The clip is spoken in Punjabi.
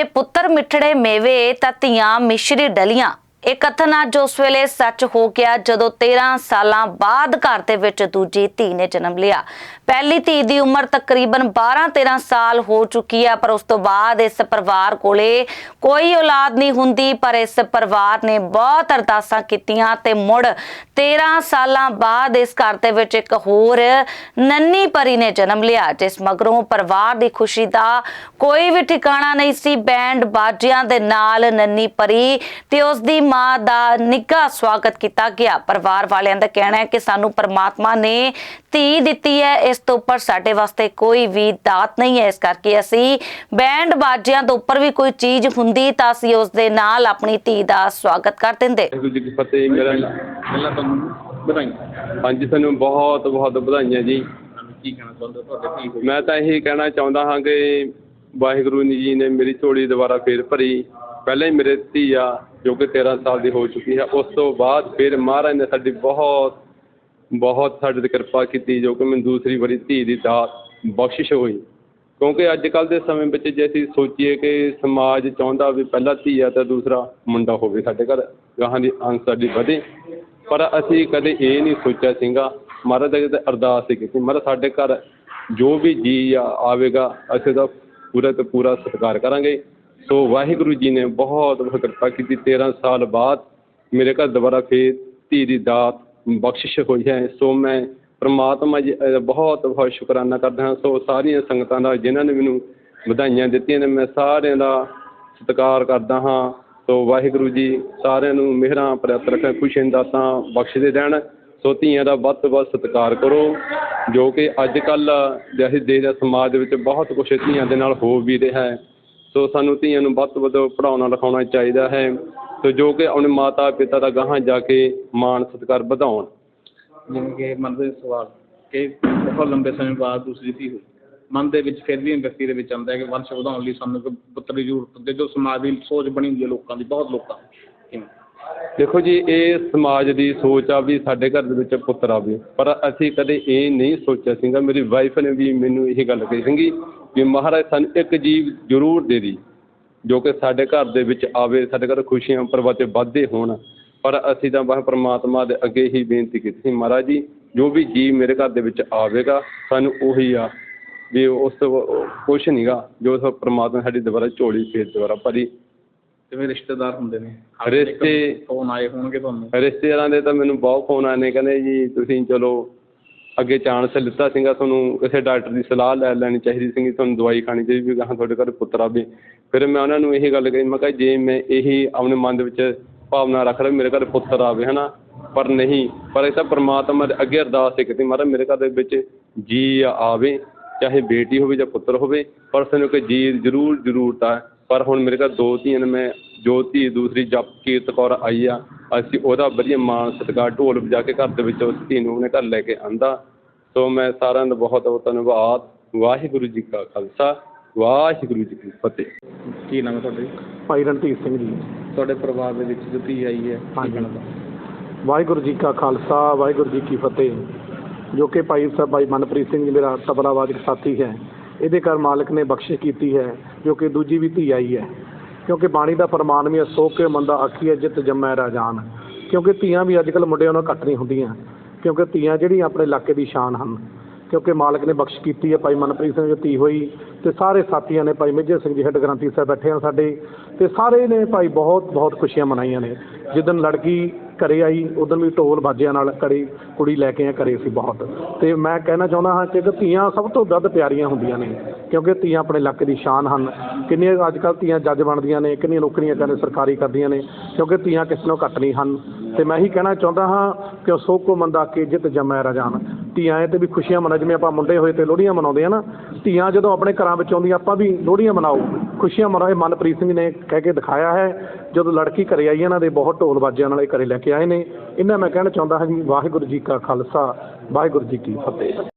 ਜੇ ਪੁੱਤਰ ਮਿੱਠੜੇ ਮੇਵੇ ਤਾਂ ਧੀਆਂ ਮਿਸ਼ਰੀ ਡਲੀਆਂ। ਇਹ ਕਥਨ ਅੱਜ ਉਸ ਵੇਲੇ ਸੱਚ ਹੋ ਗਿਆ ਜਦੋਂ 13 ਸਾਲਾਂ ਬਾਅਦ ਘਰ ਦੇ ਵਿੱਚ ਦੂਜੀ ਧੀ ਨੇ ਜਨਮ ਲਿਆ। ਪਹਿਲੀ ਧੀ ਦੀ ਉਮਰ ਤਕਰੀਬਨ 12-13 ਸਾਲ ਹੋ ਚੁੱਕੀ ਹੈ ਪਰ ਉਸ ਤੋਂ ਬਾਅਦ ਇਸ ਪਰਿਵਾਰ ਕੋਲੇ ਕੋਈ ਔਲਾਦ ਨਹੀਂ ਹੁੰਦੀ, ਪਰ ਇਸ ਪਰਿਵਾਰ ਨੇ ਬਹੁਤ ਅਰਦਾਸਾਂ ਕੀਤੀਆਂ ਤੇ ਮੁੜ 13 ਸਾਲਾਂ ਬਾਅਦ ਇਸ ਘਰ ਦੇ ਵਿੱਚ ਇੱਕ ਹੋਰ ਨੰਨੀ ਪਰੀ ਨੇ ਜਨਮ ਲਿਆ, ਜਿਸ ਮਗਰੋਂ ਪਰਿਵਾਰ ਦੀ ਖੁਸ਼ੀ ਦਾ ਕੋਈ ਵੀ ਠਿਕਾਣਾ ਨਹੀਂ ਸੀ। ਬੈਂਡ ਬਾਜਿਆਂ ਦੇ ਨਾਲ ਨੰਨੀ ਪਰੀ ਤੇ ਉਸ ਦੀ ਮਾਂ ਦਾ ਨਿੱਘਾ ਸਵਾਗਤ ਕੀਤਾ ਗਿਆ। ਪਰਿਵਾਰ ਵਾਲਿਆਂ ਦਾ ਕਹਿਣਾ ਹੈ ਕਿ ਸਾਨੂੰ ਪਰਮਾਤਮਾ ਨੇ ਧੀ ਦਿੱਤੀ ਹੈ। ਇਸ ਤੋਂ ਉੱਪਰ ਸਾਡੇ ਵਾਸਤੇ ਕੋਈ ਵੀ ਦਾਤ ਨਹੀਂ ਹੈ। ਇਸ ਕਰਕੇ ਅਸੀਂ ਬੈਂਡ ਬਾਜਿਆਂ ਤੋਂ ਉੱਪਰ ਵੀ ਕੋਈ ਚੀਜ਼ ਹੁੰਦੀ ਤਾਂ ਅਸੀਂ ਉਸ ਦੇ ਨਾਲ ਆਪਣੀ ਧੀ ਦਾ ਸਵਾਗਤ ਕਰ ਦਿੰਦੇ। ਵਾਹਿਗੁਰੂ ਜੀ ਕੀ ਫਤਿਹ। ਮੇਰਾ ਪਹਿਲਾਂ ਤੁਹਾਨੂੰ ਵਧਾਈਆਂ। ਹਾਂਜੀ ਤੁਹਾਨੂੰ ਬਹੁਤ ਬਹੁਤ ਵਧਾਈਆਂ ਜੀ। ਕੀ ਕਹਿਣਾ ਚਾਹੁੰਦੇ ਹੋ ਤੁਹਾਡੇ ਧੀ ਹੋਈ ਮੈਂ ਤਾਂ ਇਹੀ ਕਹਿਣਾ ਚਾਹੁੰਦਾ ਹਾਂ ਕਿ ਵਾਹਿਗੁਰੂ ਜੀ ਨੇ ਮੇਰੀ ਝੋਲੀ ਦੁਬਾਰਾ ਫੇਰ ਭਰੀ। ਪਹਿਲਾਂ ਹੀ ਮੇਰੇ ਧੀ ਆ। ਜੋ ਕਿ 13 ਸਾਲ ਦੀ ਹੋ ਚੁੱਕੀ ਹੈ। ਉਸ ਤੋਂ ਬਾਅਦ ਫਿਰ ਮਹਾਰਾਜ ਨੇ ਸਾਡੀ ਬਹੁਤ ਬਹੁਤ ਸਾਡੇ ਤੇ ਕਿਰਪਾ ਕੀਤੀ, ਜੋ ਕਿ ਮੈਨੂੰ ਦੂਸਰੀ ਵਾਰੀ ਧੀ ਦੀ ਦਾਤ ਬਖਸ਼ਿਸ਼ ਹੋਈ। ਕਿਉਂਕਿ ਅੱਜ ਕੱਲ ਦੇ ਸਮੇਂ ਵਿੱਚ ਜੇ ਅਸੀਂ ਸੋਚੀਏ ਕਿ ਸਮਾਜ ਚਾਹੁੰਦਾ ਵੀ ਪਹਿਲਾ ਧੀ ਆ ਤਾਂ ਦੂਸਰਾ ਮੁੰਡਾ ਹੋਵੇ ਸਾਡੇ ਘਰ, ਗਾਹਾਂ ਦੀ ਅੰਸ ਸਾਡੀ ਵਧੇ। ਪਰ ਅਸੀਂ ਕਦੇ ਇਹ ਨਹੀਂ ਸੋਚਿਆ ਸੀਗਾ, ਮਹਾਰਾਜ ਦੇ ਅੱਗੇ ਅਰਦਾਸ ਸੀ ਕਿ ਮਹਾਰਾਜ ਸਾਡੇ ਘਰ ਜੋ ਵੀ ਜੀ ਆਵੇਗਾ, ਅਸੀਂ ਦਾ ਪੂਰਾ ਤੇ ਪੂਰਾ ਸਤਿਕਾਰ ਕਰਾਂਗੇ। ਸੋ ਵਾਹਿਗੁਰੂ ਜੀ ਨੇ ਬਹੁਤ ਕਿਰਪਾ ਕੀਤੀ। 13 ਸਾਲ ਬਾਅਦ ਮੇਰੇ ਘਰ ਦੁਬਾਰਾ ਫੇਰ ਧੀ ਦੀ ਦਾਤ ਬਖਸ਼ਿਸ਼ ਹੋਈ ਹੈ। ਸੋ ਮੈਂ ਪਰਮਾਤਮਾ ਜੀ ਦਾ ਬਹੁਤ ਬਹੁਤ ਸ਼ੁਕਰਾਨਾ ਕਰਦਾ ਹਾਂ। ਸੋ ਸਾਰੀਆਂ ਸੰਗਤਾਂ ਦਾ, ਜਿਨ੍ਹਾਂ ਨੇ ਮੈਨੂੰ ਵਧਾਈਆਂ ਦਿੱਤੀਆਂ ਨੇ, ਮੈਂ ਸਾਰਿਆਂ ਦਾ ਸਤਿਕਾਰ ਕਰਦਾ ਹਾਂ। ਸੋ ਵਾਹਿਗੁਰੂ ਜੀ, ਸਾਰਿਆਂ ਨੂੰ ਮਿਹਰਾਂ ਪ੍ਰਾਪਤ ਰੱਖਣ ਖੁਸ਼ੀਆਂ ਦਾਤਾਂ ਬਖਸ਼ਦੇ ਰਹਿਣ। ਸੋ ਧੀਆਂ ਦਾ ਵੱਧ ਤੋਂ ਵੱਧ ਸਤਿਕਾਰ ਕਰੋ, ਜੋ ਕਿ ਅੱਜ ਕੱਲ ਅਸੀਂ ਦੇਸ਼ ਦਾ ਸਮਾਜ ਦੇ ਵਿੱਚ ਬਹੁਤ ਕੁਛ ਧੀਆਂ ਦੇ ਨਾਲ ਹੋ ਵੀ ਰਿਹਾ ਹੈ। ਸੋ ਸਾਨੂੰ ਧੀਆਂ ਨੂੰ ਵੱਧ ਤੋਂ ਵੱਧ ਪੜਾਉਣਾ ਲਿਖਾਉਣਾ ਚਾਹੀਦਾ ਹੈ ਸੋ ਜੋ ਕਿ ਆਪਣੇ ਮਾਤਾ ਪਿਤਾ ਦਾ ਗਾਹਾਂ ਜਾ ਕੇ ਮਾਣ ਸਤਿਕਾਰ ਵਧਾਉਣ। ਜਿਵੇਂ ਕਿ ਮਨ ਦੇ ਸਵਾਲ ਕਿ ਬਹੁਤ ਲੰਬੇ ਸਮੇਂ ਬਾਅਦ ਦੂਸਰੀ ਧੀ ਹੋਈ। ਮਨ ਦੇ ਵਿੱਚ ਫਿਰ ਵੀ ਵਿਅਕਤੀ ਦੇ ਵਿੱਚ ਆਉਂਦਾ ਹੈ ਕਿ ਵੰਸ਼ ਵਧਾਉਣ ਲਈ ਸਾਨੂੰ ਇੱਕ ਪੁੱਤਰ ਦੀ ਜ਼ਰੂਰਤ ਹੁੰਦੀ ਹੈ ਜੋ ਸਮਾਜ ਦੀ ਸੋਚ ਬਣੀ ਹੁੰਦੀ ਹੈ ਲੋਕਾਂ ਦੀ ਬਹੁਤ ਲੋਕਾਂ ਦੀ। ਦੇਖੋ ਜੀ ਇਹ ਸਮਾਜ ਦੀ ਸੋਚ ਆ ਵੀ ਸਾਡੇ ਘਰ ਦੇ ਵਿੱਚ ਪੁੱਤਰ ਆਵੇ ਪਰ ਅਸੀਂ ਕਦੇ ਇਹ ਨਹੀਂ ਸੋਚਿਆ ਸੀਗਾ। ਮੇਰੀ ਵਾਈਫ ਨੇ ਵੀ ਮੈਨੂੰ ਇਹ ਗੱਲ ਕਹੀ ਸੀਗੀ ਵੀ ਮਹਾਰਾਜ ਸਾਨੂੰ ਇੱਕ ਜੀਵ ਜ਼ਰੂਰ ਦੇ ਦੀ ਜੋ ਕਿ ਸਾਡੇ ਘਰ ਦੇ ਵਿੱਚ ਆਵੇ ਸਾਡੇ ਘਰ ਖੁਸ਼ੀਆਂ ਪਰਵਤੇ ਵੱਧਦੇ ਹੋਣ। ਪਰ ਅਸੀਂ ਤਾਂ ਬਸ ਪ੍ਰਮਾਤਮਾ ਦੇ ਅੱਗੇ ਹੀ ਬੇਨਤੀ ਕੀਤੀ ਸੀ ਮਹਾਰਾਜ ਜੀ ਜੋ ਵੀ ਜੀਵ ਮੇਰੇ ਘਰ ਦੇ ਵਿੱਚ ਆਵੇਗਾ ਸਾਨੂੰ ਉਹੀ ਆ ਵੀ ਉਸ ਤੋਂ ਕੁਛ ਨਹੀਂਗਾ ਜੋ ਸਭ ਪ੍ਰਮਾਤਮਾ ਸਾਡੀ ਦੁਬਾਰਾ ਝੋਲੀ ਫੇਰ ਦੁਬਾਰਾ ਭਰੀ। ਜਿਵੇਂ ਰਿਸ਼ਤੇਦਾਰ ਹੁੰਦੇ ਨੇ? ਰਿਸ਼ਤੇ- ਫੋਨ ਆਏ ਹੋਣਗੇ ਤੁਹਾਨੂੰ? ਰਿਸ਼ਤੇਦਾਰਾਂ ਦੇ ਤਾਂ ਮੈਨੂੰ ਬਹੁਤ ਫੋਨ ਆਏ ਨੇ ਕਹਿੰਦੇ ਜੀ ਤੁਸੀਂ ਚਲੋ ਅੱਗੇ ਚਾਂਸ ਲਿੱਤਾ ਸੀਗਾ, ਤੁਹਾਨੂੰ ਕਿਸੇ ਡਾਕਟਰ ਦੀ ਸਲਾਹ ਲੈ ਲੈਣੀ ਚਾਹੀਦੀ ਸੀਗੀ, ਤੁਹਾਨੂੰ ਦਵਾਈ ਖਾਣੀ ਚਾਹੀਦੀ ਵੀ ਗਾਹਾਂ ਤੁਹਾਡੇ ਘਰ ਪੁੱਤਰ ਆਵੇ ਫਿਰ ਮੈਂ ਉਹਨਾਂ ਨੂੰ ਇਹ ਗੱਲ ਕਹੀ, ਮੈਂ ਕਿਹਾ ਜੇ ਮੈਂ ਇਹੀ ਆਪਣੇ ਮਨ ਦੇ ਵਿੱਚ ਭਾਵਨਾ ਰੱਖ ਰਿਹਾ, ਮੇਰੇ ਘਰ ਪੁੱਤਰ ਆਵੇ, ਹਨਾ? ਪਰ ਨਹੀਂ, ਪਰ ਇਹ ਤਾਂ ਪਰਮਾਤਮਾ ਦੇ ਅੱਗੇ ਅਰਦਾਸ ਸੀ ਕਿ ਮਹਾਰਾਜ ਮੇਰੇ ਘਰ ਦੇ ਵਿੱਚ ਜੀ ਆਵੇ, ਚਾਹੇ ਬੇਟੀ ਹੋਵੇ ਜਾਂ ਪੁੱਤਰ ਹੋਵੇ, ਪਰ ਸਾਨੂੰ ਕਿ ਜੀ ਜ਼ਰੂਰ, ਜ਼ਰੂਰਤ ਆ। ਪਰ ਹੁਣ ਮੇਰੇ ਘਰ ਦੋ ਧੀਆਂ ਨੇ, ਮੈਂ ਜੋ ਧੀ ਦੂਸਰੀ ਜਪ ਕੀਰਤ ਕੌਰ ਆਈ ਆ ਅਸੀਂ ਉਹਦਾ ਵਧੀਆ ਮਾਣ ਸਤਿਕਾਰ ਢੋਲ ਵਜਾ ਕੇ ਘਰ ਦੇ ਵਿੱਚ ਉਸ ਧੀ ਨੂੰ ਆਪਣੇ ਘਰ ਲੈ ਕੇ ਆਂਦਾ। ਸੋ ਮੈਂ ਸਾਰਿਆਂ ਦਾ ਬਹੁਤ ਬਹੁਤ ਧੰਨਵਾਦ। ਵਾਹਿਗੁਰੂ ਜੀ ਕਾ ਖਾਲਸਾ ਵਾਹਿਗੁਰੂ ਜੀ ਕੀ ਫਤਿਹ। ਕੀ ਨਾਮ ਹੈ ਤੁਹਾਡਾ ਜੀ? ਭਾਈ ਰਣਧੀਰ ਸਿੰਘ ਜੀ। ਤੁਹਾਡੇ ਪਰਿਵਾਰ ਦੇ ਵਿੱਚ ਜੋ ਧੀ ਆਈ ਹੈ ਕੀ ਵਾਹਿਗੁਰੂ ਜੀ ਕਾ ਖਾਲਸਾ ਵਾਹਿਗੁਰੂ ਜੀ ਕੀ ਫਤਿਹ। ਜੋ ਕਿ ਭਾਈ ਸਾਹਿਬ ਭਾਈ ਮਨਪ੍ਰੀਤ ਸਿੰਘ ਜੀ ਮੇਰਾ ਤਬਲਾ ਵਾਦਕ ਸਾਥੀ ਹੈ। ਇਹਦੇ ਘਰ ਮਾਲਕ ਨੇ ਬਖਸ਼ਿਸ਼ ਕੀਤੀ ਹੈ ਜੋ ਕਿ ਦੂਜੀ ਵੀ ਧੀ ਆਈ ਹੈ। ਕਿਉਂਕਿ ਬਾਣੀ ਦਾ ਫਰਮਾਨ ਵੀ ਹੈ, ਸੋ ਕੇ ਮੰਦਾ ਆਖੀਏ ਜਿਤ ਜੰਮੈ ਰਾਜਾਨ। ਕਿਉਂਕਿ ਧੀਆਂ ਵੀ ਅੱਜ ਕੱਲ੍ਹ ਮੁੰਡਿਆਂ ਨਾਲ ਘੱਟ ਨਹੀਂ ਹੁੰਦੀਆਂ। ਕਿਉਂਕਿ ਧੀਆਂ ਜਿਹੜੀਆਂ ਆਪਣੇ ਇਲਾਕੇ ਦੀ ਸ਼ਾਨ ਹਨ। ਕਿਉਂਕਿ ਮਾਲਕ ਨੇ ਬਖਸ਼ ਕੀਤੀ ਹੈ, ਭਾਈ ਮਨਪ੍ਰੀਤ ਸਿੰਘ ਜੀ ਧੀ ਹੋਈ ਤੇ ਸਾਰੇ ਸਾਥੀਆਂ ਨੇ ਭਾਈ ਮੇਜਰ ਸਿੰਘ ਜੀ, ਹੈੱਡ ਗ੍ਰੰਥੀ ਸਾਹਿਬ ਬੈਠੇ ਹਨ ਸਾਡੇ ਤੇ ਸਾਰੇ ਨੇ ਭਾਈ ਬਹੁਤ ਬਹੁਤ ਖੁਸ਼ੀਆਂ ਮਨਾਈਆਂ ਨੇ। ਜਿੱਦਣ ਲੜਕੀ ਘਰੇ ਆਈ, ਉਦੋਂ ਵੀ ਢੋਲ ਬਾਜਿਆਂ ਨਾਲ ਘਰੇ ਕੁੜੀ ਲੈ ਕੇ ਆ ਘਰੇ ਸੀ ਬਹੁਤ। ਤੇ ਮੈਂ ਕਹਿਣਾ ਚਾਹੁੰਦਾ ਹਾਂ ਕਿ ਧੀਆਂ ਸਭ ਤੋਂ ਵੱਧ ਪਿਆਰੀਆਂ ਹੁੰਦੀਆਂ ਨੇ। ਕਿਉਂਕਿ ਧੀਆਂ ਆਪਣੇ ਇਲਾਕੇ ਦੀ ਸ਼ਾਨ ਹਨ। ਕਿੰਨੀਆਂ ਅੱਜ ਕੱਲ੍ਹ ਧੀਆਂ ਜੱਜ ਬਣਦੀਆਂ ਨੇ, ਕਿੰਨੀਆਂ ਨੌਕਰੀਆਂ ਕਹਿੰਦੇ ਸਰਕਾਰੀ ਕਰਦੀਆਂ ਨੇ, ਕਿਉਂਕਿ ਧੀਆਂ ਕਿਸੇ ਨੂੰ ਘੱਟ ਨਹੀਂ ਹਨ। ਤੇ ਮੈਂ ਇਹੀ ਕਹਿਣਾ ਚਾਹੁੰਦਾ ਹਾਂ ਕਿ ਸੋ ਕੋ ਮੰਦਾ ਕੇ ਜਿਤ ਜਮੈ ਰਜਾਨ ਧੀਆਂ ਤੇ ਵੀ ਖੁਸ਼ੀਆਂ ਮਨਾ ਜਿਵੇਂ ਆਪਾਂ ਮੁੰਡੇ ਹੋਏ ਤੇ ਲੋਹੜੀਆਂ ਮਨਾਉਂਦੇ ਆ ਨਾ, ਧੀਆਂ ਜਦੋਂ ਆਪਣੇ ਘਰਾਂ ਵਿੱਚ ਆਉਂਦੀਆਂ, ਆਪਾਂ ਵੀ ਲੋਹੜੀਆਂ ਮਨਾਓ। ਖੁਸ਼ੀਆਂ ਮਨਾਓ ਮਨਪ੍ਰੀਤ ਸਿੰਘ ਨੇ ਕਹਿ ਕੇ ਦਿਖਾਇਆ ਹੈ, ਜਦੋਂ ਲੜਕੀ ਘਰੇ ਆਈ, ਇਹਨਾਂ ਦੇ ਬਹੁਤ ਢੋਲ ਬਾਜਿਆਂ ਨਾਲ ਇਹ ਘਰੇ ਲੈ ਕੇ ਆਏ ਨੇ। ਇਹਨਾਂ ਮੈਂ ਕਹਿਣਾ ਚਾਹੁੰਦਾ ਹਾਂ ਜੀ, ਵਾਹਿਗੁਰੂ ਜੀ ਕਾ ਖਾਲਸਾ, ਵਾਹਿਗੁਰੂ ਜੀ ਕੀ ਫਤਿਹ।